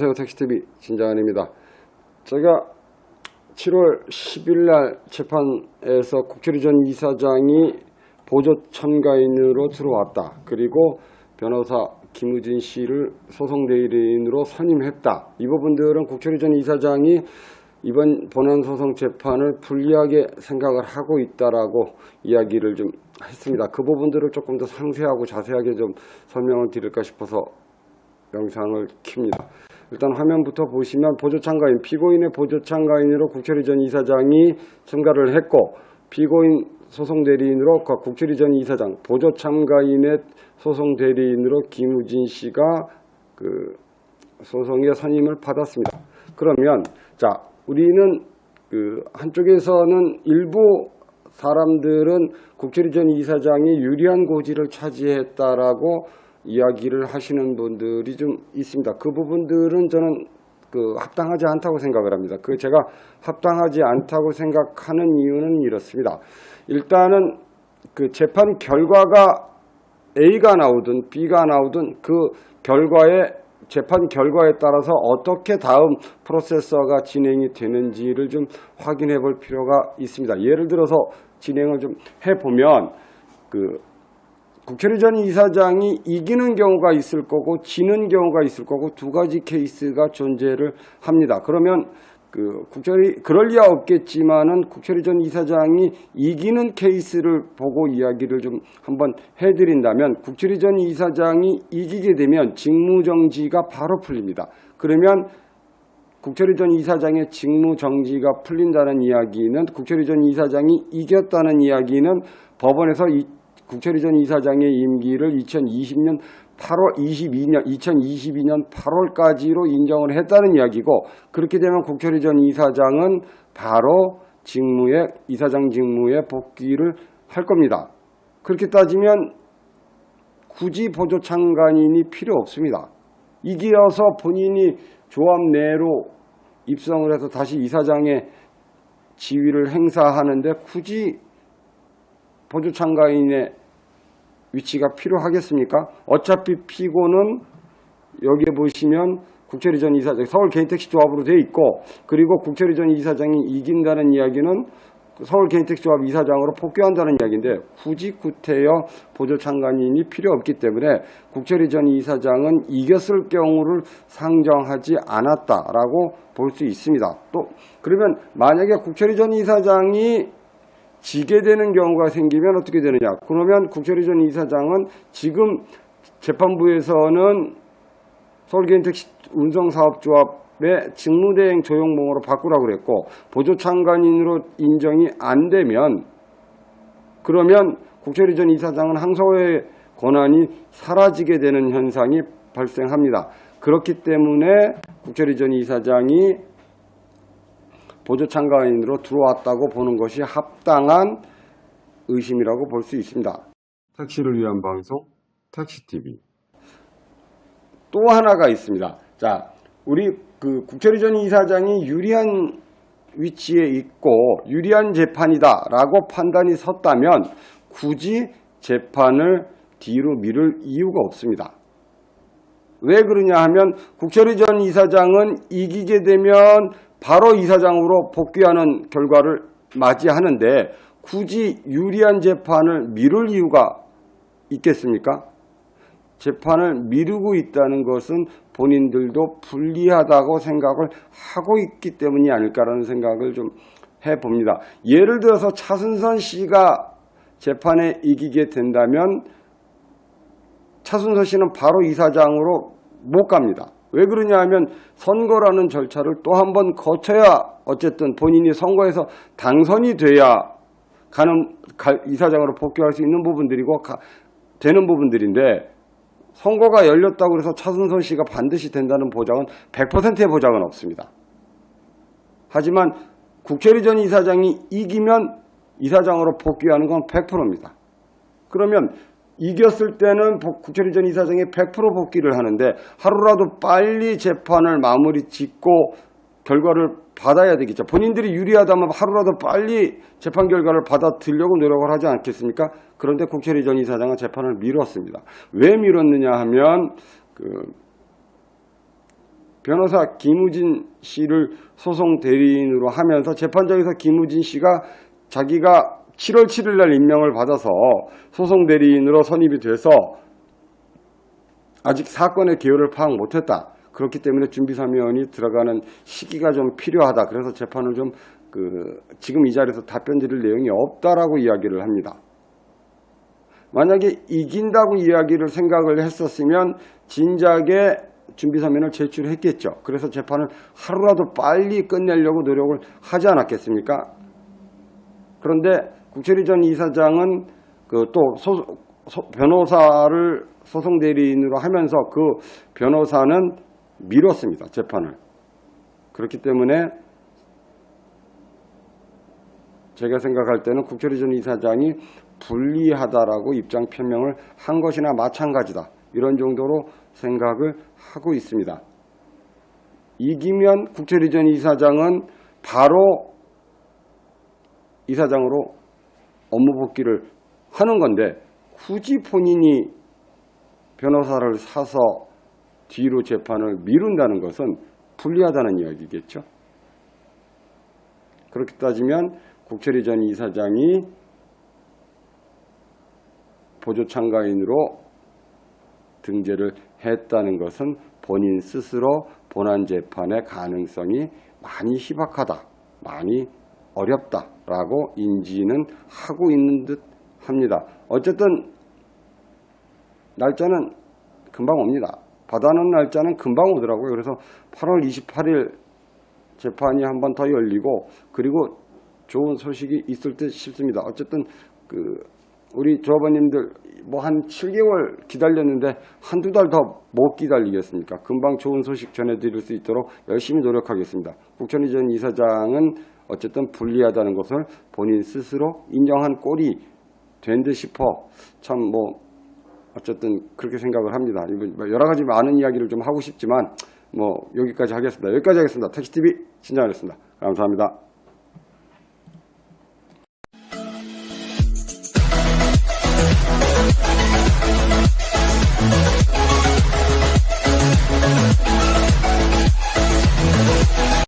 안녕하세요. 택시TV 진장환입니다. 제가 7월 10일 날 재판에서 국철이 전 이사장이 보조 참가인으로 들어왔다. 그리고 변호사 김우진 씨를 소송 대리인으로 선임했다. 이 부분들은 국철이 전 이사장이 이번 본안 소송 재판을 불리하게 생각을 하고 있다라고 이야기를 좀 했습니다. 그 부분들을 조금 더 상세하고 자세하게 좀 설명을 드릴까 싶어서 영상을 킵니다. 일단 화면부터 보시면 보조참가인, 피고인의 보조참가인으로 국철이 전 이사장이 참가를 했고 피고인 소송 대리인으로 국철이 전 이사장, 보조참가인의 소송 대리인으로 김우진 씨가 그 소송의 선임을 받았습니다. 그러면 자 우리는 그 한쪽에서는 일부 사람들은 국철이 전 이사장이 유리한 고지를 차지했다라고 이야기를 하시는 분들이 좀 있습니다. 그 부분들은 저는 그 합당하지 않다고 생각을 합니다. 그 제가 합당하지 않다고 생각하는 이유는 이렇습니다. 일단은 그 재판 결과가 A가 나오든 B가 나오든 그 결과에 재판 결과에 따라서 어떻게 다음 프로세서가 진행이 되는지를 좀 확인해 볼 필요가 있습니다. 예를 들어서 진행을 좀 해보면 그 국회의 전 이사장이 이기는 경우가 있을 거고 지는 경우가 있을 거고 두 가지 케이스가 존재를 합니다. 그러면 그 국철이 그럴 리야 없겠지만은 국철이 전 이사장이 이기는 케이스를 보고 이야기를 좀 한번 해드린다면 국철이 전 이사장이 이기게 되면 직무정지가 바로 풀립니다. 그러면 국철이 전 이사장의 직무 정지가 풀린다는 이야기는 국철이 전 이사장이 이겼다는 이야기는 법원에서 이 국철이 전 이사장의 임기를 2020년 8월 22년 2022년 8월까지로 인정을 했다는 이야기고 그렇게 되면 국철이 전 이사장은 바로 직무에 이사장 직무에 복귀를 할 겁니다. 그렇게 따지면 굳이 보조 참관인이 필요 없습니다. 이기어서 본인이 조합 내로 입성을 해서 다시 이사장의 지위를 행사하는데 굳이 보조 참가인의 위치가 필요하겠습니까? 어차피 피고는 여기에 보시면 국철이 전 이사장, 서울 개인택시 조합으로 되어 있고 그리고 국철이 전 이사장이 이긴다는 이야기는 서울 개인택시 조합 이사장으로 복귀한다는 이야기인데 굳이 구태여 보조 참관인이 필요 없기 때문에 국철이 전 이사장은 이겼을 경우를 상정하지 않았다라고 볼 수 있습니다. 또 그러면 만약에 국철이 전 이사장이 지게 되는 경우가 생기면 어떻게 되느냐. 그러면 국철이 전 이사장은 지금 재판부에서는 서울개인택시 운송사업조합의 직무대행 조용봉으로 바꾸라고 그랬고 보조참관인으로 인정이 안 되면 그러면 국철이 전 이사장은 항소의 권한이 사라지게 되는 현상이 발생합니다. 그렇기 때문에 국철이 전 이사장이 보조 참가인으로 들어왔다고 보는 것이 합당한 의심이라고 볼 수 있습니다. 택시를 위한 방송 택시TV 또 하나가 있습니다. 자, 우리 그 국철이 전 이사장이 유리한 위치에 있고 유리한 재판이다 라고 판단이 섰다면 굳이 재판을 뒤로 미룰 이유가 없습니다. 왜 그러냐 하면 국철이 전 이사장은 이기게 되면 바로 이사장으로 복귀하는 결과를 맞이하는데 굳이 유리한 재판을 미룰 이유가 있겠습니까? 재판을 미루고 있다는 것은 본인들도 불리하다고 생각을 하고 있기 때문이 아닐까라는 생각을 좀 해봅니다. 예를 들어서 차순선 씨가 재판에 이기게 된다면 차순선 씨는 바로 이사장으로 못 갑니다. 왜 그러냐 하면 선거라는 절차를 또 한 번 거쳐야 어쨌든 본인이 선거에서 당선이 돼야 가는 이사장으로 복귀할 수 있는 부분들이고 가, 되는 부분들인데 선거가 열렸다고 해서 차순선 씨가 반드시 된다는 보장은 100%의 보장은 없습니다. 하지만 국회리 전 이사장이 이기면 이사장으로 복귀하는 건 100%입니다. 그러면 이겼을 때는 국회리 전 이사장이 100% 복귀를 하는데 하루라도 빨리 재판을 마무리 짓고 결과를 받아야 되겠죠. 본인들이 유리하다면 하루라도 빨리 재판 결과를 받아들려고 노력을 하지 않겠습니까? 그런데 국회리 전 이사장은 재판을 미뤘습니다. 왜 미뤘느냐 하면 그 변호사 김우진 씨를 소송 대리인으로 하면서 재판장에서 김우진 씨가 자기가 7월 7일 날 임명을 받아서 소송 대리인으로 선임이 돼서 아직 사건의 개요를 파악 못했다. 그렇기 때문에 준비사면이 들어가는 시기가 좀 필요하다. 그래서 재판을 좀 그 지금 이 자리에서 답변 드릴 내용이 없다라고 이야기를 합니다. 만약에 이긴다고 이야기를 생각을 했었으면 진작에 준비서면을 제출했겠죠. 그래서 재판을 하루라도 빨리 끝내려고 노력을 하지 않았겠습니까? 그런데 국철희 전 이사장은 그 또 변호사를 소송 대리인으로 하면서 그 변호사는 미뤘습니다. 재판을. 그렇기 때문에 제가 생각할 때는 국철희 전 이사장이 불리하다라고 입장 표명을 한 것이나 마찬가지다. 이런 정도로 생각을 하고 있습니다. 이기면 국철희 전 이사장은 바로 이사장으로 업무 복귀를 하는 건데 굳이 본인이 변호사를 사서 뒤로 재판을 미룬다는 것은 불리하다는 이야기겠죠. 그렇게 따지면 국철희 전 이사장이 보조 참가인으로 등재를 했다는 것은 본인 스스로 본안 재판의 가능성이 많이 희박하다, 많이 어렵다 라고 인지는 하고 있는 듯 합니다. 어쨌든 날짜는 금방 옵니다. 받아놓은 날짜는 금방 오더라고요. 그래서 8월 28일 재판이 한 번 더 열리고 그리고 좋은 소식이 있을 듯 싶습니다. 어쨌든 그 우리 조합원님들 뭐 한 7개월 기다렸는데 한두 달 더 못 기다리겠습니까? 금방 좋은 소식 전해드릴 수 있도록 열심히 노력하겠습니다. 국천희 전 이사장은 어쨌든 불리하다는 것을 본인 스스로 인정한 꼴이 된 듯 싶어 참 뭐 어쨌든 그렇게 생각을 합니다. 뭐 여러 가지 많은 이야기를 좀 하고 싶지만 뭐 여기까지 하겠습니다. 여기까지 하겠습니다. 택시TV 진정하겠습니다. 감사합니다. We'll be right back.